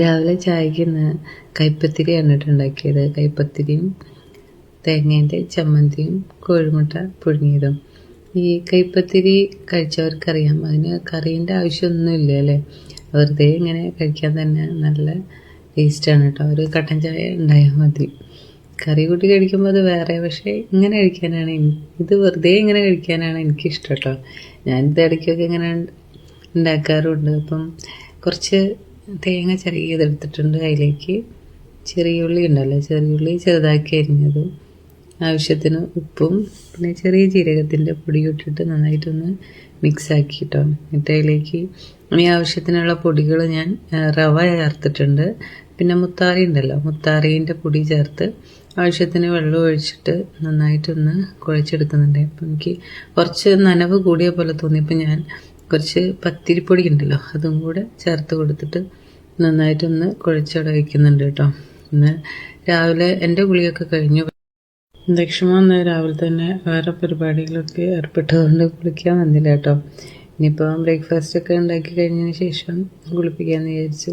രാവിലെ ചായക്ക് ഇന്ന് കൈപ്പത്തിരിയാണ് കേട്ടോ ഉണ്ടാക്കിയത് കൈപ്പത്തിരിയും തേങ്ങേന്റെ ചമ്മന്തിയും കോഴിമുട്ട പുഴുങ്ങിയതും. ഈ കൈപ്പത്തിരി കഴിച്ചവർക്കറിയാം. അതിന് കറീന്റെ ആവശ്യമൊന്നുമില്ല അല്ലേ? വെറുതെ ഇങ്ങനെ കഴിക്കാൻ തന്നെ നല്ല ടേസ്റ്റാണ് കേട്ടോ. ഒരു കട്ടൻ ചായ ഉണ്ടായാൽ മതി. കറി കൂട്ടി കഴിക്കുമ്പോൾ അത് വേറെ പക്ഷേ ഇങ്ങനെ കഴിക്കാനാണ് ഇത് വെറുതെ ഇങ്ങനെ കഴിക്കാനാണ് എനിക്കിഷ്ടം കേട്ടോ. ഞാനിത് ഇടയ്ക്കൊക്കെ ഇങ്ങനെ ഉണ്ടാക്കാറുണ്ട്. അപ്പം കുറച്ച് തേങ്ങ ചെറിയതെടുത്തിട്ടുണ്ട് അതിലേക്ക്. ചെറിയ ഉള്ളി ഉണ്ടല്ലോ ചെറിയ ഉള്ളി ചെറുതാക്കി അരിഞ്ഞതും. ആവശ്യത്തിന് ഉപ്പും പിന്നെ ചെറിയ ജീരകത്തിന്റെ പൊടി ഇട്ടിട്ട് നന്നായിട്ടൊന്ന് മിക്സ് ആക്കി കേട്ടോ എന്നിട്ട് അതിലേക്ക് ഈ ആവശ്യത്തിനുള്ള പൊടികൾ ഞാൻ റവ ചേർത്തിട്ടുണ്ട്. പിന്നെ മുത്താറി ഉണ്ടല്ലോ മുത്താറീന്റെ പൊടി ചേർത്ത് ആവശ്യത്തിന് വെള്ളം ഒഴിച്ചിട്ട് നന്നായിട്ടൊന്ന് കുഴച്ചെടുക്കുന്നുണ്ട്. അപ്പം എനിക്ക് കുറച്ച് നനവ് കൂടിയ പോലെ തോന്നിയപ്പോൾ ഞാൻ കുറച്ച് പത്തിരിപ്പൊടി ഉണ്ടല്ലോ അതും കൂടെ ചേർത്ത് കൊടുത്തിട്ട് നന്നായിട്ടൊന്ന് കുഴച്ചവിടെ വയ്ക്കുന്നുണ്ട് കേട്ടോ. പിന്നെ രാവിലെ എന്റെ ഗുളിയൊക്കെ കഴിഞ്ഞു. ദക്ഷിമ എന്ന രാവിലെ തന്നെ വേറെ പരിപാടികളൊക്കെ ഏർപ്പെട്ടതുകൊണ്ട് കുളിക്കാൻ വന്നില്ല കേട്ടോ. ഇനിയിപ്പോൾ ബ്രേക്ക്ഫാസ്റ്റ് ഒക്കെ ഉണ്ടാക്കി കഴിഞ്ഞതിന് ശേഷം കുളിപ്പിക്കാമെന്ന് വിചാരിച്ചു.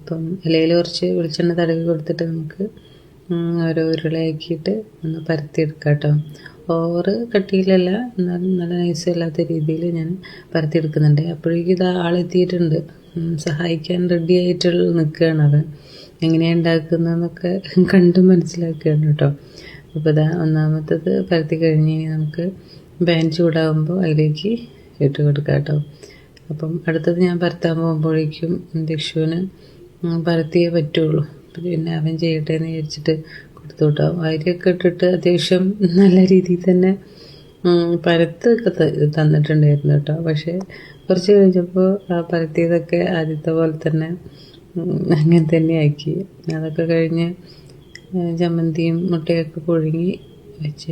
അപ്പം ഇലയിൽ കുറച്ച് വെളിച്ചെണ്ണ തടവി കൊടുത്തിട്ട് നമുക്ക് ഓരോ ഉരുളയാക്കിയിട്ട് ഒന്ന് പരത്തിയെടുക്കുക കേട്ടോ ഓവർ കട്ടിയിലല്ല എന്നാലും നല്ല നൈസ് അല്ലാത്ത രീതിയിൽ ഞാൻ പരത്തിയെടുക്കുന്നുണ്ട്. അപ്പോഴേക്കും ഇത് ആളെത്തിയിട്ടുണ്ട്. സഹായിക്കാൻ റെഡി ആയിട്ടുള്ള നിൽക്കുകയാണ് അവൻ. എങ്ങനെയാണ് ഉണ്ടാക്കുന്നതെന്നൊക്കെ കണ്ട് മനസ്സിലാക്കുകയാണ് കേട്ടോ. അപ്പോൾ ഇതാ ഒന്നാമത്തത് പരത്തി കഴിഞ്ഞ് നമുക്ക് പാൻ ചൂടാകുമ്പോൾ അതിലേക്ക് ഇട്ട് കൊടുക്കാം കേട്ടോ. അപ്പം അടുത്തത് ഞാൻ പരത്താൻ പോകുമ്പോഴേക്കും ദക്ഷുവിന് പരത്തിയേ പറ്റുള്ളൂ. പിന്നെ അവൻ ചെയ്യട്ടെ എന്ന് വിചാരിച്ചിട്ട് കൊടുത്തു അരിയൊക്കെ ഇട്ടിട്ട് അത്യാവശ്യം നല്ല രീതിയിൽ തന്നെ പരത്തൊക്കെ തന്നിട്ടുണ്ടായിരുന്നു കേട്ടോ. പക്ഷേ കുറച്ച് കഴിഞ്ഞപ്പോൾ ആ പരത്തിയതൊക്കെ ആദ്യത്തെ പോലെ തന്നെ അങ്ങനെ തന്നെ ആക്കി. അതൊക്കെ കഴിഞ്ഞ് ചമ്മന്തിയും മുട്ടയൊക്കെ പുഴുങ്ങി വെച്ച്.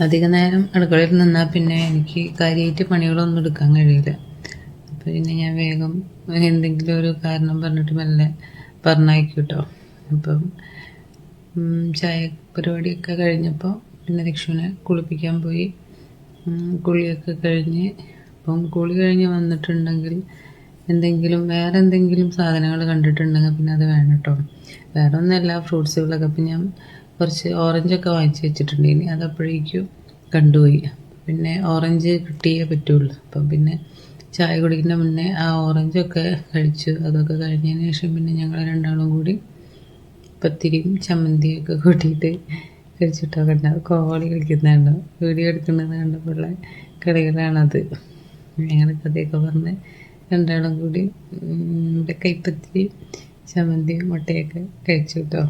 അധിക നേരം അടുക്കളയിൽ നിന്നാൽ പിന്നെ എനിക്ക് കാര്യമായിട്ട് പണികളൊന്നും എടുക്കാൻ കഴിയില്ല. അപ്പോൾ പിന്നെ ഞാൻ വേഗം എന്തെങ്കിലും ഒരു കാരണം പറഞ്ഞിട്ട് മെല്ലെ പറഞ്ഞയക്കും കേട്ടോ അപ്പം ചായ പരിപാടിയൊക്കെ കഴിഞ്ഞപ്പോൾ പിന്നെ ലക്ഷ്മിനെ കുളിപ്പിക്കാൻ പോയി. കുളിയൊക്കെ കഴിഞ്ഞ് അപ്പം കുളി കഴിഞ്ഞ് വന്നിട്ടുണ്ടെങ്കിൽ എന്തെങ്കിലും വേറെ എന്തെങ്കിലും സാധനങ്ങൾ കണ്ടിട്ടുണ്ടെങ്കിൽ പിന്നെ അത് വേണം കേട്ടോ വേറെ ഒന്നല്ല ഫ്രൂട്ട്സുകളൊക്കെ അപ്പം ഞാൻ കുറച്ച് ഓറഞ്ചൊക്കെ വാങ്ങിച്ച് വെച്ചിട്ടുണ്ട്. ഇനി അതപ്പോഴേക്കും കണ്ടുപോയി. പിന്നെ ഓറഞ്ച് കിട്ടിയേ പറ്റുള്ളൂ. അപ്പം പിന്നെ ചായ കുടിക്കുന്ന മുന്നേ ആ ഓറഞ്ചൊക്കെ കഴിച്ചു. അതൊക്കെ കഴിഞ്ഞതിന് ശേഷം പിന്നെ ഞങ്ങൾ രണ്ടാളും കൂടി പത്തിരിയും ചമ്മന്തിയും ഒക്കെ കൂട്ടിയിട്ട് കഴിച്ചിട്ടൊക്കെ ഉണ്ടാവും കോളി കളിക്കുന്നുണ്ടോ വീഡിയോ എടുക്കുന്നത് കണ്ടപ്പോഴുള്ള കളികളാണത് ഞങ്ങൾ കഥയൊക്കെ പറഞ്ഞ് രണ്ടാളും കൂടി ഇവിടെ കൈപ്പത്തിരി ചമ്മന്തിയും മുട്ടയൊക്കെ കഴിച്ചു കേട്ടോ.